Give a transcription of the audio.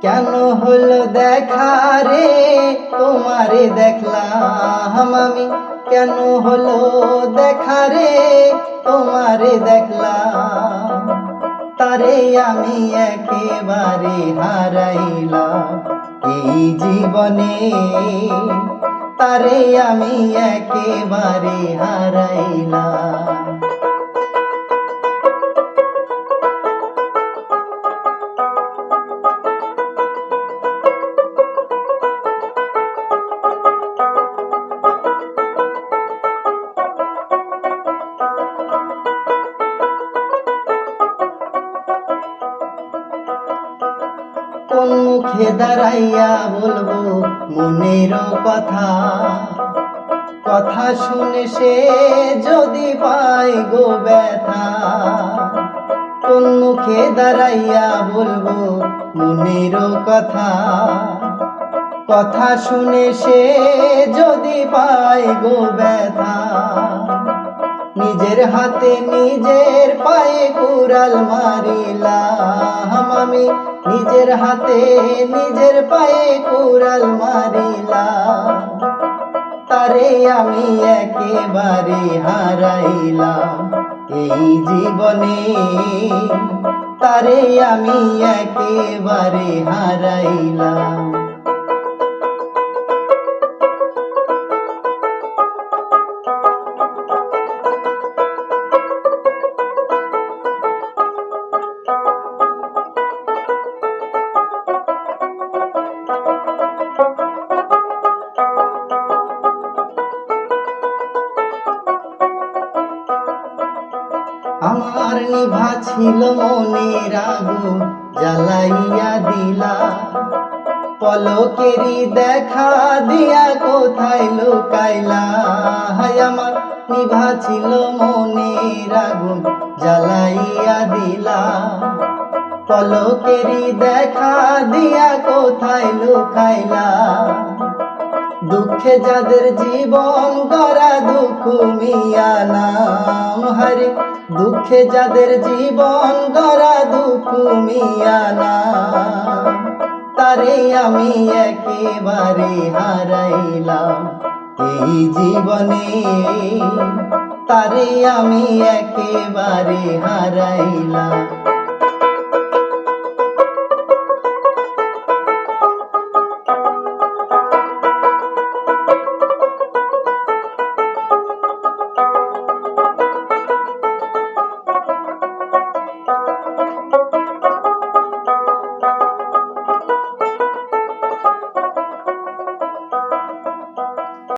কেন হলো দেখা রে? তোমারে দেখলাম আমি। কেন হলো দেখা রে? তোমারে দেখলাম। তারে আমি একেবারে হারাইলাম। এই জীবনে তারে আমি একেবারে হারাইলাম। মুখে দাঁড়াইয়া বলব, মনের কথা। কথা শুনে সে যদি পাই গো ব্যথা। কোন মুখে দাঁড়াইয়া বলব, মনের কথা। কথা শুনে সে যদি পাই গো ব্যথা। নিজের হাতে নিজের পায়ে কুড়াল মারিলাম আমি। নিজের হাতে নিজের পায়ে কুড়াল মারিলাম। তারে আমি একেবারে হারাইলাম এই জীবনে। তারে আমি একেবারে হারাইলাম। আমার নিভা ছিল মনের আগুন জ্বালাইয়া দিলা। পলকেরি দেখা দিয়া কোথায় লুকাইলা? হায় আমার নিভা ছিল মনের আগুন জ্বালাইয়া দিলা। পলকেরি দেখা দিয়া কোথায় লুকাইলা? দুঃখে যাদের জীবন গড়া দুঃখ মিয়া নাম হরে দুঃখে যাদের জীবন গড়া দুঃখ মিয়ানা তারে আমি একেবারে হারাইলাম। এই জীবনে তারে আমি একেবারে হারাইলাম।